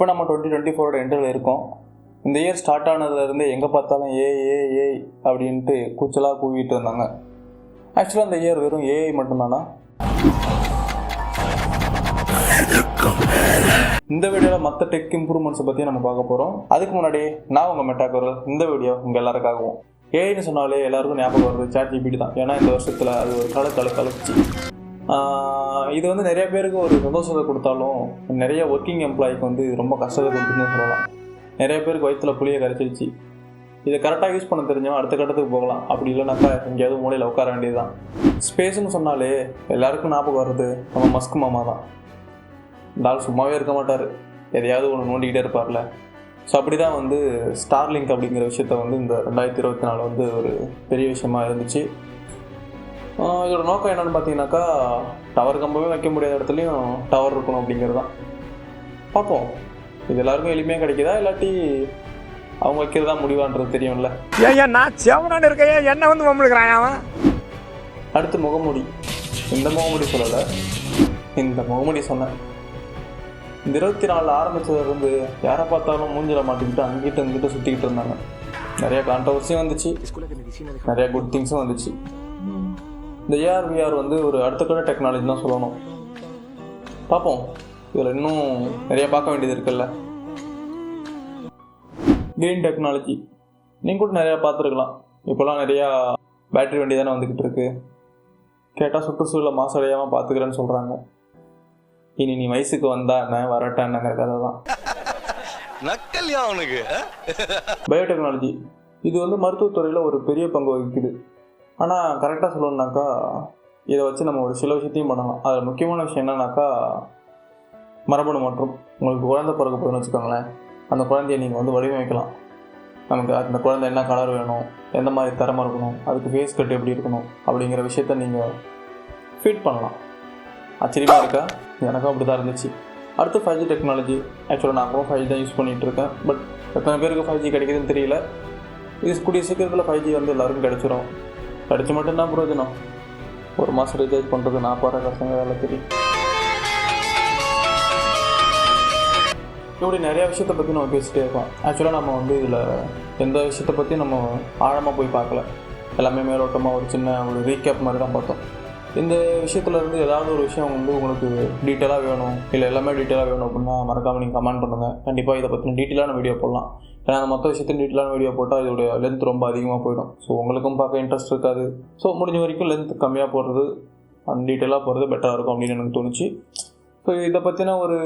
இப்போ நம்ம twenty twenty ஃபோரோட எண்டில் இருக்கோம். இந்த இயர் ஸ்டார்ட் ஆனதுலேருந்து எங்கே பார்த்தாலும் ஏ ஏ ஏ அப்படின்ட்டு கூச்சலாக கூவிட்டு இருந்தாங்க. ஆக்சுவலாக அந்த இயர் வெறும் ஏஐ மட்டும்தானா? இந்த வீடியோவில் மற்ற டெக் இம்ப்ரூவ்மெண்ட்ஸை பற்றி நம்ம பார்க்க போகிறோம் அதுக்கு முன்னாடி நான் உங்கள் மெட்டாக்குரல் இந்த வீடியோ உங்கள் எல்லாருக்காகவும். ஏஐன்னு சொன்னாலே எல்லாருக்கும் ஞாபகம் வருது. சாட் ஜிபிடி தான். ஏன்னா இந்த வருஷத்தில் அது ஒரு கலை கலை இது வந்து நிறைய பேருக்கு ஒரு சந்தோஷத்தை கொடுத்தாலும் நிறைய ஒர்க்கிங் எம்ப்ளாய்க்கு வந்து இது ரொம்ப கஷ்டத்தை கொடுத்துன்னு சொல்லலாம். நிறைய பேருக்கு வயிற்றுல புளியை கரைச்சிருச்சு. இதை கரெக்டாக யூஸ் பண்ண தெரிஞ்சவன் அடுத்த கட்டத்துக்கு போகலாம். அப்படி இல்லைனாக்கா எங்கேயாவது மூலையில் உட்கார வேண்டியதுதான். ஸ்பேஸ்னு சொன்னாலே எல்லாருக்கும் ஞாபகம் வருது நம்ம மஸ்க் மாமா தான். டால் ஆள் சும்மாவே இருக்க மாட்டார். எதையாவது ஒன்று நோண்டிக்கிட்டே இருப்பார்ல. ஸோ அப்படி தான் வந்து ஸ்டார்லிங்க் அப்படிங்கிற விஷயத்த வந்து இந்த ரெண்டாயிரத்தி இருபத்தி நாலு வந்து ஒரு பெரிய விஷயமா இருந்துச்சு. இதோட நோக்கம் என்னன்னு பார்த்தீங்கன்னாக்கா டவர் கம்பவே வைக்க முடியாத இடத்துலையும் டவர் இருக்கணும் அப்படிங்கிறது தான் பார்ப்போம் இது எல்லாருக்கும் எளிமையாக கிடைக்குதா? இல்லாட்டி அவங்க வைக்கிறதா முடிவான்றது தெரியும்ல? ஏன் நான் செவனான்னு இருக்கேன். என்ன வந்து மம்மளுக்குறான் அவன்? அடுத்து முகமூடி. இந்த முகமூடி சொல்லலை. இந்த முகமூடி சொன்னேன். இந்த இருபத்தி நாலு ஆரம்பிச்சதுலேருந்து யாரை பார்த்தாலும் மூஞ்சில மாட்டிக்கிட்டு அங்கிட்டு இங்கிட்டு சுற்றிக்கிட்டு இருந்தாங்க. நிறைய கான்ட்ரவர்சியும் வந்துச்சு. நிறைய குட் திங்ஸும் வந்துச்சு. இந்த ஏஆர் விஆர் வந்து ஒரு அடுத்த டெக்னாலஜி தான் சொல்லணும். பார்ப்போம். இதில் இன்னும் நிறைய பார்க்க வேண்டியது இருக்குல்ல? கிரீன் டெக்னாலஜி நீங்கள் கூட நிறையா பார்த்துருக்கலாம். இப்போலாம் நிறையா பேட்டரி வண்டி தானே வந்துக்கிட்டு இருக்கு. கேட்டால் சுற்றுச்சூழலை மாசடையாமல் பார்த்துக்கிறேன்னு சொல்கிறாங்க இனி நீ வயசுக்கு வந்தா என்ன வரட்டா என்னங்கிற கதை தான். நக்கல்யா அவனுக்கு பயோடெக்னாலஜி இது வந்து மருத்துவத்துறையில் ஒரு பெரிய பங்கு வகிக்குது. ஆனால் கரெக்டாக சொல்லணுன்னாக்கா இதை வச்சு நம்ம ஒரு சில விஷயத்தையும் பண்ணலாம். அதில் முக்கியமான விஷயம் என்னன்னாக்கா மரபணு மற்றும். உங்களுக்கு குழந்தை பிறக்க போதுன்னு வச்சுக்கோங்களேன். அந்த குழந்தைய நீங்கள் வந்து வடிவமைக்கலாம். நமக்கு அந்த குழந்தை என்ன கலர் வேணும் எந்த மாதிரி தரமாக இருக்கணும் அதுக்கு ஃபேஸ் கட் எப்படி இருக்கணும் அப்படிங்கிற விஷயத்த நீங்கள் ஃபீட் பண்ணலாம். ஆச்சரியமாக இருக்கா? எனக்கும் அப்படி தான் இருந்துச்சு. அடுத்து ஃபைவ் ஜி டெக்னாலஜி ஆக்சுவலாக நான் கூட ஃபைவ் ஜி தான் யூஸ் பண்ணிகிட்டு இருக்கேன். பட் எத்தனை பேருக்கு ஃபைவ் ஜி கிடைக்குதுன்னு தெரியல. இது கூடிய சீக்கிரத்தில் ஃபைவ் ஜி வந்து எல்லாருக்கும் கிடைச்சிரும். கிடைச்சி மட்டும்தான் பிரயோஜனம் ஒரு மாதம் ரீசார்ஜ் பண்ணுறது நான் பாரு கஷ்டங்க வேலை தெரியும். இப்படி நிறைய விஷயத்தை பற்றி நம்ம பேசிகிட்டே இருக்கோம். ஆக்சுவலாக நம்ம வந்து இதில் எந்த விஷயத்தை பற்றி நம்ம ஆழமாக போய் பார்க்கல. எல்லாமே மேலோட்டமாக ஒரு சின்ன ஒரு ரீகேப் மாதிரி தான் பார்த்தோம். இந்த விஷயத்துல இருந்து ஏதாவது ஒரு விஷயம் வந்து உங்களுக்கு டீட்டெயிலாக வேணும் இல்லை எல்லாமே டீட்டெயிலாக வேணும் அப்படின்னா மறக்காமல் நீங்கள் கமெண்ட் பண்ணுங்கள் கண்டிப்பாக இதை பற்றின டீட்டெயிலான வீடியோ போடலாம். ஏன்னா அந்த மொத்த விஷயத்தையும் டீட்டெயிலான வீடியோ போட்டால் இதோடைய லென்த் ரொம்ப அதிகமாக போயிடும். ஸோ உங்களுக்கும் பார்க்க இன்ட்ரெஸ்ட் இருக்காது. ஸோ முடிஞ்ச வரைக்கும் லென்த் கம்மியாக போடுறது அண்ட் டீட்டெயிலாக போகிறது பெட்டராக இருக்கும் அப்படின்னு எனக்கு தோணுச்சு. ஸோ இதை பற்றின ஒரு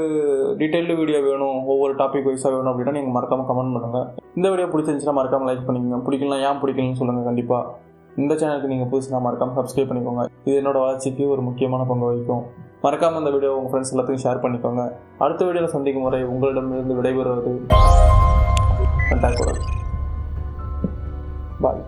டீட்டெயில்டு வீடியோ வேணும் ஒவ்வொரு டாபிக் வைஸாக வேணும் அப்படின்னா நீங்கள் மறக்காமல் கமெண்ட் பண்ணுங்கள் இந்த வீடியோ பிடிச்சிருந்துச்சுன்னா மறக்காமல் லைக் பண்ணிக்கோங்க. பிடிக்கலாம் ஏன் பிடிக்கலன்னு சொல்லுங்கள் கண்டிப்பாக இந்த சேனலுக்கு நீங்கள் புதுசுனா மறக்காமல் சப்ஸ்கிரைப் பண்ணிக்கோங்க. இது என்னோட வளர்ச்சிக்கு ஒரு முக்கியமான பங்கு வகிக்கும். மறக்காமல் இந்த வீடியோ உங்கள் ஃப்ரெண்ட்ஸ் எல்லாத்துக்கும் ஷேர் பண்ணிக்கோங்க. அடுத்த வீடியோவில் சந்திக்கும் முறை உங்களிடமிருந்து விடைபெறுவது பாய்